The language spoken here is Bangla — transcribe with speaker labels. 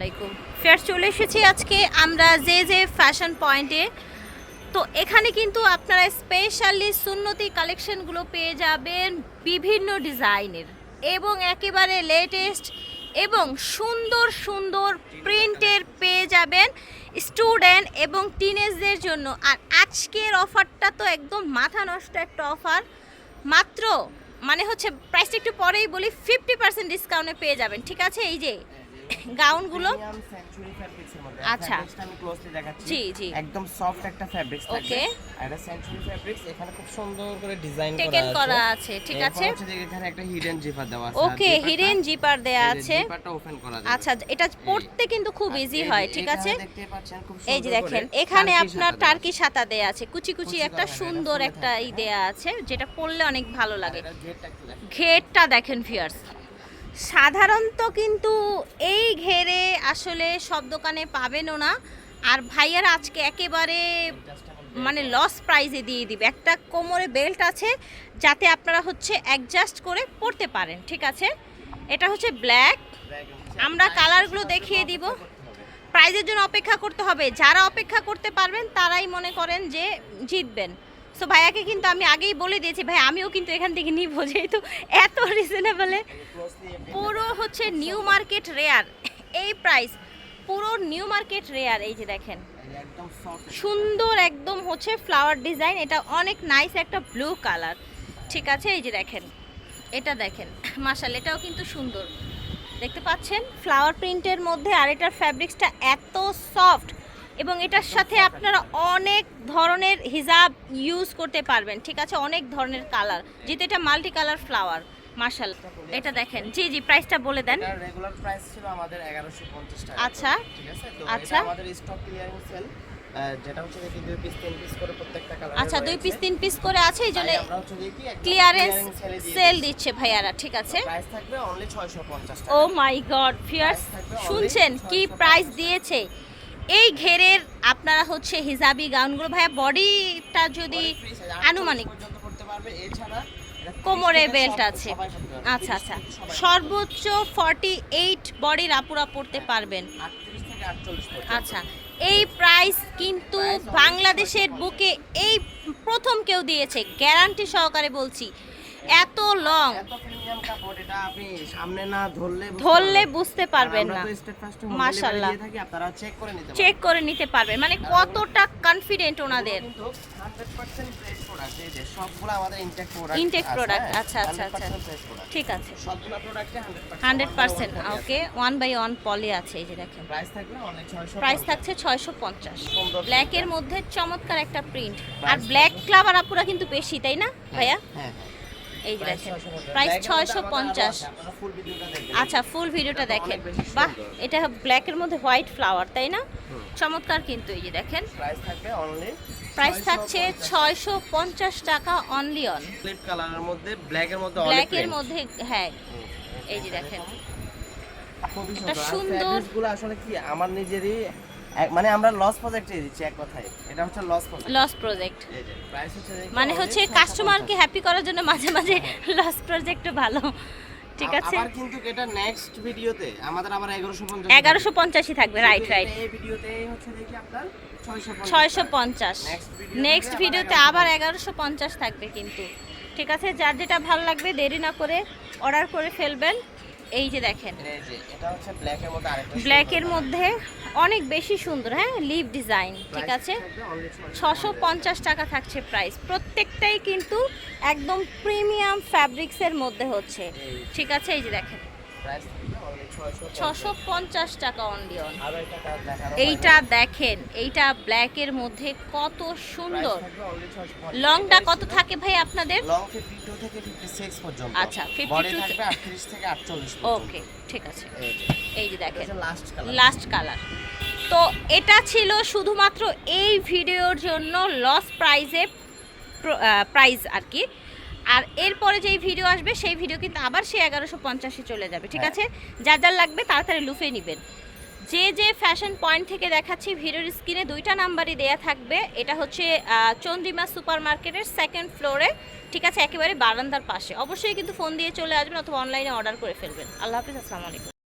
Speaker 1: আলাইকুম। ফের চলে এসেছি আজকে আমরা যে যে ফ্যাশন পয়েন্টে তো এখানে কিন্তু আপনারা স্পেশালি সুন্নতি কালেকশনগুলো পেয়ে যাবেন বিভিন্ন ডিজাইনের এবং একেবারে লেটেস্ট এবং সুন্দর সুন্দর প্রিন্টের পেয়ে যাবেন স্টুডেন্ট এবং টিনেজদের জন্য। আর আজকের অফারটা তো একদম মাথা নষ্ট একটা অফার মাত্র মানে হচ্ছে প্রাইসটা একটু পরেই বলি ফিফটি পার্সেন্ট ডিসকাউন্টে পেয়ে যাবেন, ঠিক আছে? এই যে গাউনগুলো?
Speaker 2: মধ্যে।
Speaker 1: আচ্ছা।
Speaker 2: আমি ক্লোজলি দেখাচ্ছি।
Speaker 1: জি, জি।
Speaker 2: একদম সফট একটা ফ্যাব্রিক্স. আর এটা ফ্যাব্রিক্স এখানে খুব সুন্দর করে ডিজাইন করা
Speaker 1: টেকেন
Speaker 2: আছে
Speaker 1: করা আছে। ঠিক আছে?
Speaker 2: এখানে একটা হিডেন জিপার দেওয়া আছে।
Speaker 1: ওকে হিডেন জিপার দেয়া আছে।
Speaker 2: জিপারটা ওপেন করা
Speaker 1: আচ্ছা এটা পড়তে কিন্তু খুব ইজি হয় ঠিক আছে?
Speaker 2: দেখতে পাচ্ছেন খুব
Speaker 1: এই যে দেখেন এখানে আপনার টার্কি সাতা দেয়া আছে। কুচি কুচি একটা সুন্দর একটা ই দেয়া আছে যেটা পড়লে অনেক ভালো লাগে।
Speaker 2: এটার ঘেরটা দেখেন।
Speaker 1: ঘেরটা দেখেন ফিয়ার্স সাধারণত কিন্তু এই ঘেরে আসলে সব দোকানে পাবেনও না। আর ভাইয়ার আজকে একেবারে মানে লস প্রাইজে দিয়ে দিবে। একটা কোমরে বেল্ট আছে, যাতে আপনারা হচ্ছে অ্যাডজাস্ট করে পড়তে পারেন, ঠিক আছে? এটা হচ্ছে ব্ল্যাক আমরা কালারগুলো দেখিয়ে দিব। প্রাইজের জন্য অপেক্ষা করতে হবে। যারা অপেক্ষা করতে পারবেন, তারাই মনে করেন যে জিতবেন। সো ভাইয়াকে কিন্তু আমি আগেই বলে দিয়েছি, ভাই, আমিও কিন্তু এখান থেকে নিব যেহেতু এত রিজনেবলে পুরো হচ্ছে নিউ মার্কেট রেয়ার এই প্রাইস পুরো নিউ মার্কেট রেয়ার এই যে দেখেন। সুন্দর একদম হচ্ছে ফ্লাওয়ার ডিজাইন এটা অনেক নাইস একটা ব্লু কালার ঠিক আছে, এই যে দেখেন, এটা দেখেন মাশাল এটাও কিন্তু সুন্দর। দেখতে পাচ্ছেন? ফ্লাওয়ার প্রিন্টের মধ্যে আর এটার ফ্যাব্রিক্সটা এত সফট এবং এটার সাথে আপনারা অনেক ধরনের হিজাব ইউজ করতে পারবেন ঠিক আছে? অনেক ধরনের কালার যেহেতু এটা মাল্টি কালার ফ্লাওয়ার মার্শাল এটা দেখেন। জি জি প্রাইসটা বলে দেন।
Speaker 2: রেগুলার প্রাইস ছিল আমাদের 1150 টাকা।
Speaker 1: আচ্ছা।
Speaker 2: ঠিক আছে? তো
Speaker 1: আচ্ছা।
Speaker 2: আমাদের স্টক ক্লিয়ারিং সেল যেটা হচ্ছে দেখি দুই পিস তিন পিস করে প্রত্যেকটা কালার
Speaker 1: আচ্ছা দুই পিস তিন পিস করে আছে এই জন্য ক্লিয়ারেন্স সেল দিচ্ছে। ভাইয়ারা ঠিক আছে?
Speaker 2: প্রাইস থাকবে অনলি 650 টাকা।
Speaker 1: ও মাই গড ফিয়ার্স শুনছেন কি প্রাইস দিয়েছে? এই ঘেরের আপনারা হচ্ছে হিজাবি গাউনগুলো ভাইয়া বডিটা যদি আনুমানিক।
Speaker 2: পর্যন্ত করতে পারবে। এছাড়া এটা 30
Speaker 1: কোমরে বেল্ট আছে। আচ্ছা আচ্ছা। সর্বোচ্চ ফর্টি এইট বডির আপুরা পড়তে পারবেন।
Speaker 2: 38 থেকে 48 পর্যন্ত।
Speaker 1: আচ্ছা এই প্রাইস কিন্তু বাংলাদেশের বুকে এই প্রথম কেউ দিয়েছে। গ্যারান্টি সহকারে বলছি এত লং
Speaker 2: ধরলে বুঝতে পারবেন।
Speaker 1: না।
Speaker 2: আপনারা চেক করে নিতে
Speaker 1: পারবেন। মানে কতটা কনফিডেন্ট ওনাদের?
Speaker 2: কিন্তু 100% ফ্রেশ প্রোডাক্ট এই যে সবগুলো আমাদের ইনটেক প্রোডাক্ট
Speaker 1: আচ্ছা, আচ্ছা, আচ্ছা। ঠিক আছে।
Speaker 2: সবগুলো প্রোডাক্টে 100%
Speaker 1: hundred percent okay one by one poly আছে এই যে দেখেন।
Speaker 2: প্রাইস থাকবে অনেক 600
Speaker 1: প্রাইস থাকছে ছয়শো পঞ্চাশ। ব্ল্যাকের মধ্যে চমৎকার একটা প্রিন্ট আর ব্ল্যাক ক্লাবার আপুরা কিন্তু বেশি তাই না ভাইয়া?
Speaker 2: হ্যাঁ।
Speaker 1: এই যে দেখেন
Speaker 2: প্রাইস
Speaker 1: ছয়শো পঞ্চাশ। আচ্ছা ফুল ভিডিওটা দেখেন। বাহ এটা ব্ল্যাকের মধ্যে হোয়াইট ফ্লাওয়ার তাই না? চমৎকার কিন্তু এই যে দেখেন।
Speaker 2: প্রাইস
Speaker 1: থাকছে ছয়শো পঞ্চাশ টাকা অনলি অন
Speaker 2: কালারের মধ্যে ব্ল্যাকের মধ্যে
Speaker 1: ব্ল্যাকের মধ্যে হ্যাঁ এই যে দেখেন। একটা
Speaker 2: সুন্দর। আসলে কি আমার নিজেরই মানে আমরা লস প্রজেক্টে দিচ্ছি এক কথায়। এটা হচ্ছে লস প্রজেক্ট
Speaker 1: লস প্রজেক্ট মানে হচ্ছে কাস্টমারকে হ্যাপি করার জন্য মাঝে মাঝে লস প্রজেক্ট ভালো। ঠিক আছে?
Speaker 2: আবার কিন্তু এটা নেক্সট ভিডিওতে আমাদের আবার 1150
Speaker 1: এগারোশো পঞ্চাশই থাকবে রাইট রাইট
Speaker 2: এই ভিডিওতে হচ্ছে দেখি আপনার 650
Speaker 1: ছয়শো পঞ্চাশ। নেক্সট ভিডিওতে আবার এগারোশো পঞ্চাশ। থাকবে কিন্তু। ঠিক আছে? যার যেটা ভালো লাগবে দেরি না করে অর্ডার করে ফেলবেন। এই যে দেখেন। ব্ল্যাকের মধ্যে অনেক বেশি সুন্দর হ্যাঁ? লিভ ডিজাইন ঠিক আছে? ছশো পঞ্চাশ টাকা থাকছে প্রাইস প্রত্যেকটাই কিন্তু একদম প্রিমিয়াম ফ্যাব্রিক্সের মধ্যে হচ্ছে। ঠিক আছে? এই যে দেখেন।
Speaker 2: প্রাইস থাকবে অনলি 650
Speaker 1: ছশো পঞ্চাশ টাকা অনলি অন এইটা দেখেন এইটা ব্ল্যাকের মধ্যে কত সুন্দর
Speaker 2: থাকবে অনলি 650
Speaker 1: লংটা কত থাকে ভাই আপনাদের?
Speaker 2: লং 52 থেকে 56 পর্যন্ত।
Speaker 1: আচ্ছা, 52
Speaker 2: বডি থাকবে 38 থেকে 48 পর্যন্ত।
Speaker 1: ওকে ঠিক আছে।
Speaker 2: এই যে।
Speaker 1: দেখেন
Speaker 2: লাস্ট কালার
Speaker 1: লাস্ট কালার তো এটা ছিল শুধুমাত্র এই ভিডিওর জন্য লস প্রাইজে প্রাইজ আর কি। আর এরপরে যেই ভিডিও আসবে সেই ভিডিও কিন্তু আবার সেই এগারোশো পঞ্চাশে চলে যাবে ঠিক
Speaker 2: হ্যাঁ।
Speaker 1: আছে? যা যার লাগবে তাড়াতাড়ি লুফে নেবেন। যে যে ফ্যাশন পয়েন্ট থেকে দেখাচ্ছি ভিডিওর স্ক্রিনে দুইটা নাম্বারই দেয়া থাকবে। এটা হচ্ছে চন্দ্রিমা সুপার মার্কেটের সেকেন্ড ফ্লোরে ঠিক আছে? একেবারে বারান্দার পাশে। অবশ্যই কিন্তু ফোন দিয়ে চলে আসবেন অথবা অনলাইনে অর্ডার করে ফেলবেন। আল্লাহ হাফিজ আসসালামু আলাইকুম।